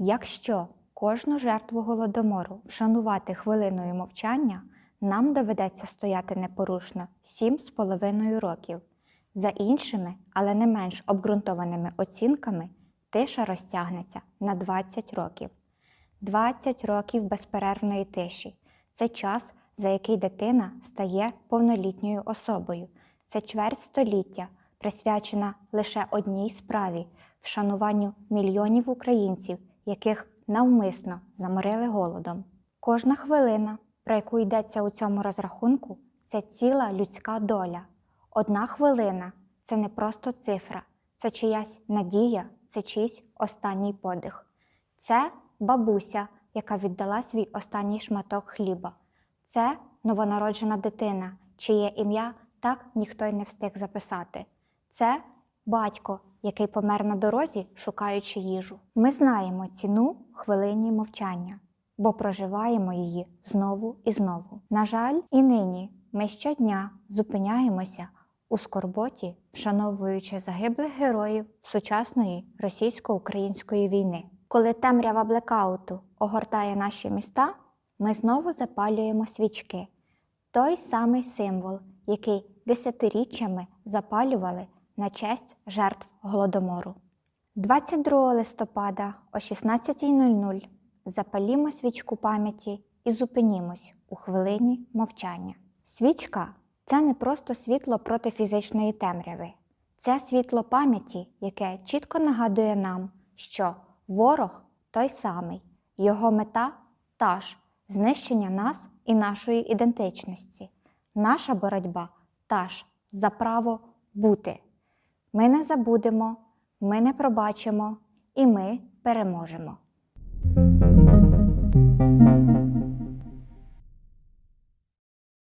Якщо кожну жертву голодомору вшанувати хвилиною мовчання, нам доведеться стояти непорушно сім з половиною років. За іншими, але не менш обґрунтованими оцінками, тиша розтягнеться на 20 років. 20 років безперервної тиші це час, за який дитина стає повнолітньою особою. Це чверть століття, присвячена лише одній справі вшануванню мільйонів українців, яких навмисно заморили голодом. Кожна хвилина, про яку йдеться у цьому розрахунку, це ціла людська доля. Одна хвилина це не просто цифра, це чиясь надія, це чийсь останній подих. Це бабуся, яка віддала свій останній шматок хліба. Це новонароджена дитина, чиє ім'я так ніхто й не встиг записати. Це батько, який помер на дорозі, шукаючи їжу. Ми знаємо ціну хвилині мовчання, бо проживаємо її знову і знову. На жаль, і нині ми щодня зупиняємося у скорботі, вшановуючи загиблих героїв сучасної російсько-української війни. Коли темрява блекауту огортає наші міста, ми знову запалюємо свічки. Той самий символ, який десятиріччями запалювали на честь жертв голодомору. 22 листопада о 16.00 запалімо свічку пам'яті і зупинімось у хвилині мовчання. Свічка це не просто світло проти фізичної темряви, це світло пам'яті, яке чітко нагадує нам, що ворог той самий, його мета та ж знищення нас і нашої ідентичності, наша боротьба та ж за право бути. Ми не забудемо, ми не пробачимо і ми переможемо.